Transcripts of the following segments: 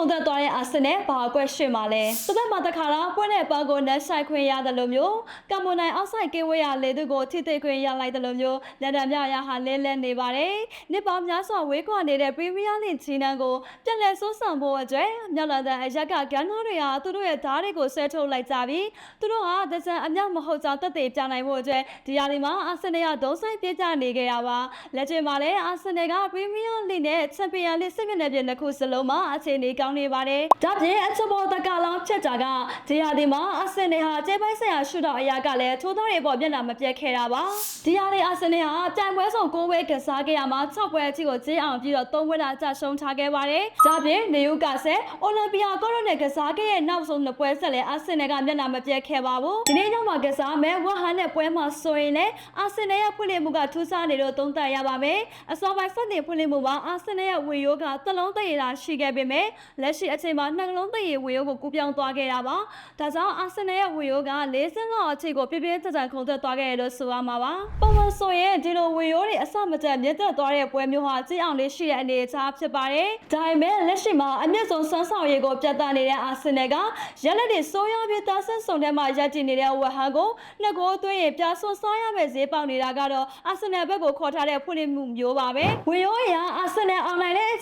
ခုန်သက်သွားတဲ့အာဆင်နယ်ဘာကွက်ရှင်းပါလဲ။သက်မှာတခါတော့ပွဲနဲ့ပန်းကိုနက်ဆိုင်ခွင့်ရတယ်လို့မျိုးကမ်မွန်နိုင်အောက်ဆိုင်ကင်းဝေးရလေသူကိုထိသိခွင့်ရလိုက်တယ်လို့မျိုးလက်တံမြရဟာလဲလဲနေပါတယ်။နှစ်ပေါင်းများစွာဝေးကွာနေတဲ့ပရီးမီးယားလိချီနန်းကိုပြန်လည်ဆိုးဆောင်ဖို့အတွက်မြောက်လန်ဒန်အရက်ကဂန်နာတွေဟာသူတို့ရဲ့ဓာတ်တွေကိုဆွဲထုတ်လိုက်ကြပြီးသူတို့ဟာဒဇန်အမြောက်မဟုတ်ကြောင်းတက်သေးပြနိုင်ဖို့အတွက်ဒီရာဒီမှာအာဆင်နယ်ကဒုံဆိုင်ပြကြနေခဲ့တာပါ။လက်ကျင်မှာလည်းအာဆင်နယ်ကပရီးမီးယားလိနဲ့ချန်ပီယံလိစစ်မျက်နှာပြင်တစ်ခုစလုံးမှာအခြေအနေကောင်းနေပါတယ်။ဒါပြင်အချက်ပေါ်တကလောင်းဖြတ်တာကဒီရာဒီမှာအာဆင်နယ်ဟာကျေးပိုင်းဆိုင်ရာရှုထောင့်အရာကလည်းထိုးသားတွေပေါ်မျက်နှာမပြတ်ခဲ့တာပါ။ဒီရာဒီအာဆင်နယ်ဟာတိုင်ပွဲဆောင်၉ပွဲကစားခဲ့ရမှာ၆ပွဲအထိကိုကျေးအောင်ပြီးတော့၃ပွဲသာကြာရှုံးထားခဲ့ပါတယ်။ဒါပြင်နေယူကဆယ်အိုလံပီယာကောရိုနယ်ကစားခဲ့တဲ့နောက်ဆုံးနှစ်ပွဲဆက်လည်းအာဆင်နယ်ကမျက်နှာမပြတ်ခဲ့ပါဘူး။ဒီနေ့ညမှာကစားမယ်ဝဟန်နဲ့ပွဲမှာဆိုရင်လည်းအာဆင်နယ်ရဲ့ဖွင့်လှစ်မှုကထူးခြားနေလို့သုံးသပ်ရပါမယ်။အစောပိုင်းစတင်ဖွင့်လှစ်မှုမှာအာဆင်နယ်ရဲ့ဝေရိုးကသလုံးတရတာရှိခဲ့ပေမဲ့လက်ရှိအချိန်မှာနှလုံးတရဝေရိုးကိုကူးပြောင်းသွားခဲ့တာပါ။ဒါကြောင့်အာဆင်နယ်ရဲ့ဝေရိုးက၄ဆင်းလောက်အချိန်ကိုပြပြထန်ထန်ခုန်သက်သွားခဲ့တယ်လို့ဆိုရမှာပါ။ပုံမှန်ဆိုရင်ဒီလိုဝေရိုးတွေအစမတက်မြင့်တက်သွားတဲ့ပွဲမျိုးဟာကြည့်အောင်လေးရှိတဲ့အနေအထားဖြစ်ပါတယ်။ဒါပေမဲ့လက်ရှိမှာအမြင့်ဆုံးစမ်းဆောင်ရည်ကိုပြတ်သားနေတဲ့အာဆင်နယ်ကရက်လက်တွေစိုးရောပြီးသားဆက်ဆောင်ထဲမှာရပ်တည်နေတဲ့ဝက်ဟန်ကိုနှစ်ကိုသွင်းရင်ပြဆွန်စားရမယ့်ဈေးပေါက်နေတာကတော့အာဆင်နယ်ဘက်ကိုခေါ်ထားတဲ့ဖွင့်လှစ်မှုမျိုးပါပဲ။ဝေရိုးရအာဆင်နယ်အွန်လိုင်းရဲ့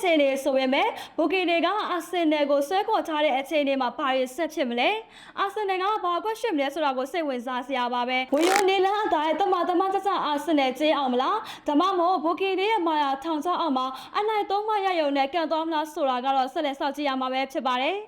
အခြေအနေဆိုပေမဲ့ဘူကီတွေကအာဆင်နယ်ကိုဆွဲခေါ်ထားတဲ့အခြေအနေမှာဘာတွေဆက်ဖြစ်မလဲ။အာဆင်နယ်ကဘာကွက်ရှစ်မလဲဆိုတာကိုစိတ်ဝင်စားစရာပါပဲ။ဝေရိုးနေလန်းအတိုင်းတမတမကျကျအာဆင်နယ်ကျင်းအောင်မလား။ဒါမှမဟုတ်ဘူကီတွေရဲ့မာယာထောင်ချအောင်မှာအနိုင်သုံးမရယုံနဲ့ကန်သွားမလားဆိုတာကတော့ဆက်လက်စောင့်ကြည့်ရမှာပဲဖြစ်ပါတယ်။